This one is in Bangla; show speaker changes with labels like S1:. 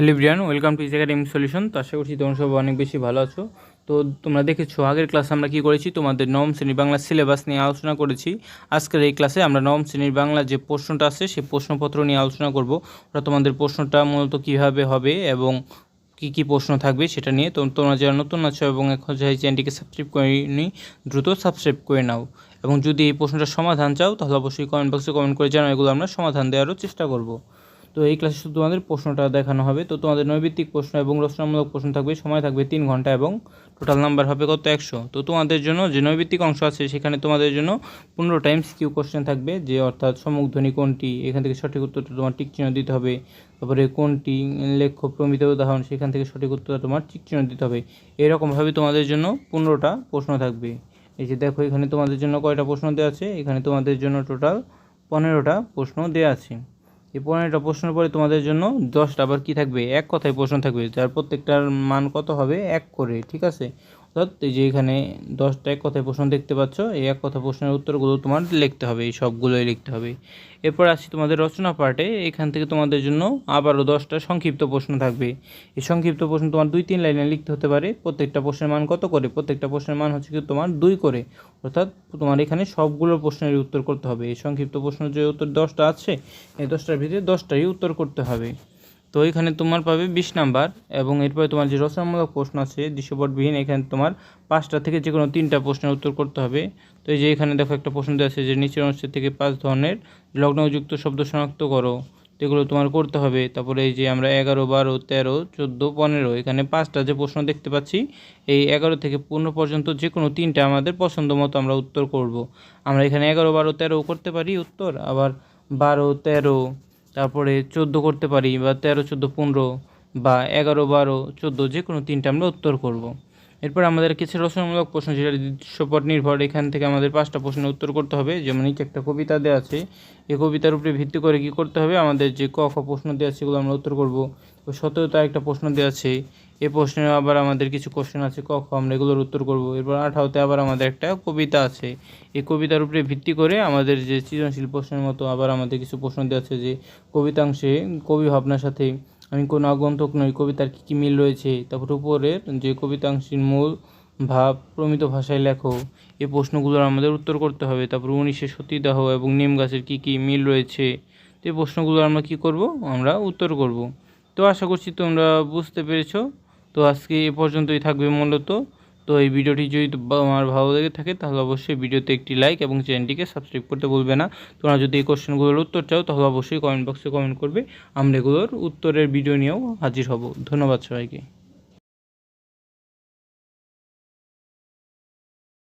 S1: Hello Brian welcome to is academy solution তো আশা করছি তোমরা সব অনেক বেশি ভালো আছো। তো তোমরা দেখেছ, আগের ক্লাসে আমরা কি করেছি? তোমাদের নবম শ্রেণির বাংলা সিলেবাস নিয়ে আলোচনা করেছি। আজকের এই ক্লাসে আমরা নবম শ্রেণির বাংলা যে প্রশ্নটা আছে, সেই প্রশ্নপত্র নিয়ে আলোচনা করব। ওরা তোমাদের প্রশ্নটা মূলত কীভাবে হবে এবং কী কী প্রশ্ন থাকবে সেটা নিয়ে। তোমরা যারা নতুন আছো এবং এখন যে চ্যানেলটিকে সাবস্ক্রাইব করেনি, দ্রুত সাবস্ক্রাইব করে নাও। এবং যদি এই প্রশ্নটার সমাধান চাও, তাহলে অবশ্যই কমেন্ট বক্সে কমেন্ট করে জানাও। এগুলো আমরা সমাধান দেওয়ারও চেষ্টা করব। তো এই ক্লাসে শুধু তোমাদের প্রশ্নটা দেখানো হবে। তো তোমাদের নৈবিত্তিক প্রশ্ন এবং রচনামূলক প্রশ্ন থাকবে। সময় থাকবে তিন ঘণ্টা এবং টোটাল নাম্বার হবে কত? একশো। তো তোমাদের জন্য যে নৈবিত্তিক অংশ আছে, সেখানে তোমাদের জন্য পনেরো টাইমস কিউ কোশ্চেন থাকবে, যে অর্থাৎ সমুখধ্বনি কোনটি, এখান থেকে সঠিক উত্তরটা তোমার টিক চিহ্ন দিতে হবে। তারপরে কোনটি লেখ্য প্রমিত উদাহরণ, সেখান থেকে সঠিক উত্তরটা তোমার টিক চিহ্ন দিতে হবে। এরকমভাবে তোমাদের জন্য পনেরোটা প্রশ্ন থাকবে। এই যে দেখো, এখানে তোমাদের জন্য কয়টা প্রশ্ন দেওয়া আছে? এখানে তোমাদের জন্য টোটাল পনেরোটা প্রশ্ন দেওয়া আছে। এই পনেরোটা প্রশ্নের পরে তোমাদের জন্য দশটা, আবার কী থাকবে? এক কথায় প্রশ্ন থাকবে, যার প্রত্যেকটার মান কত হবে? এক করে, ঠিক আছে? অর্থাৎ এই যে এখানে দশটা এক কথায় প্রশ্ন দেখতে পাচ্ছ, এই এক কথা প্রশ্নের উত্তরগুলো তোমার লিখতে হবে, এই সবগুলোই লিখতে হবে। এরপর আসি তোমাদের রচনা পার্টে এখান থেকে তোমাদের জন্য আবারও দশটা সংক্ষিপ্ত প্রশ্ন থাকবে। এই সংক্ষিপ্ত প্রশ্ন তোমার দুই তিন লাইনে লিখতে হতে পারে, প্রত্যেকটা প্রশ্নের মান কত করে? প্রত্যেকটা প্রশ্নের মান হচ্ছে কি তোমার দুই করে। অর্থাৎ তোমার এখানে সবগুলো প্রশ্নের উত্তর করতে হবে। এই সংক্ষিপ্ত প্রশ্ন যে উত্তর দশটা আছে, এই দশটার ভিতরে দশটাই উত্তর করতে হবে। তো এখানে তোমার পাবে বিশ নাম্বার এবং এরপরে তোমার যে রচনামূলক প্রশ্ন আছে, দৃশ্যপটবিহীন, এখানে তোমার পাঁচটা থেকে যে কোনো তিনটা প্রশ্নের উত্তর করতে হবে। তো এই যে এখানে দেখো একটা প্রশ্ন দেওয়া আছে যে, নিচের অংশের থেকে পাঁচ ধরনের লগ্নযুক্ত শব্দ শনাক্ত করো। তো এগুলো তোমার করতে হবে। তারপরে এই যে আমরা এগারো, বারো, তেরো, চোদ্দ, পনেরো, এখানে পাঁচটা যে প্রশ্ন দেখতে পাচ্ছি, এই এগারো থেকে পনেরো পর্যন্ত যে কোনো তিনটা আমাদের পছন্দ মতো আমরা উত্তর করব। আমরা এখানে এগারো, বারো, তেরো করতে পারি উত্তর, আবার বারো, তেরো তারপরে চোদ্দ করতে পারি বা তেরো, চোদ্দ, পনেরো বা এগারো, বারো, চোদ্দ, যে কোনো তিনটা আমরা উত্তর করব। এরপর আমাদের কিছু রচনামূলক প্রশ্ন, যেটা দৃশ্যপট নির্ভর। এখান থেকে আমাদের পাঁচটা প্রশ্নের উত্তর করতে হবে। যেমন নিচে একটা কবিতা দেওয়া আছে, এই কবিতার উপরে ভিত্তি করে কি করতে হবে? আমাদের যে ক, খ প্রশ্ন দেওয়া আছে, সেগুলো আমরা উত্তর করব। সতেরোতে একটা প্রশ্ন দেওয়া আছে, এ প্রশ্নে আবার আমাদের কিছু কোশ্চেন আছে, ক, খ, আমরা এগুলোর উত্তর করব। এরপর আঠারোতে আবার আমাদের একটা কবিতা আছে। এই কবিতার উপরে ভিত্তি করে আমাদের যে সৃজনশীল প্রশ্নের মতো আবার আমাদের কিছু প্রশ্ন দেওয়া আছে, যে কবিতাংশে কবি ভাবনার সাথে আমি কোনো আগন্তক নই, কবিতার কী কী মিল রয়েছে? তারপর উপরের যে কবিতাংশীর মূল ভাব প্রমিত ভাষায় লেখো। এই প্রশ্নগুলোর আমাদের উত্তর করতে হবে। তারপর উনিশে সতীদাহ এবং নিম গাছের কী কী মিল রয়েছে? তো এই প্রশ্নগুলো আমরা কি করব? আমরা উত্তর করব। তো আশা করছি তোমরা বুঝতে পেরেছ। তো আজকে এ পর্যন্তই থাকবে মূলত। তো এই ভিডিওটি যদি আমার ভালো লেগে থাকে, তাহলে অবশ্যই ভিডিওতে একটি লাইক এবং চ্যানেলটিকে সাবস্ক্রাইব করতে বলবে না। তোমরা যদি এই কোশ্চেনগুলোর উত্তর চাও, তাহলে অবশ্যই কমেন্ট বক্সে কমেন্ট করবে। আমরা এগুলোর উত্তরের ভিডিও নিয়েও হাজির হব। ধন্যবাদ সবাইকে।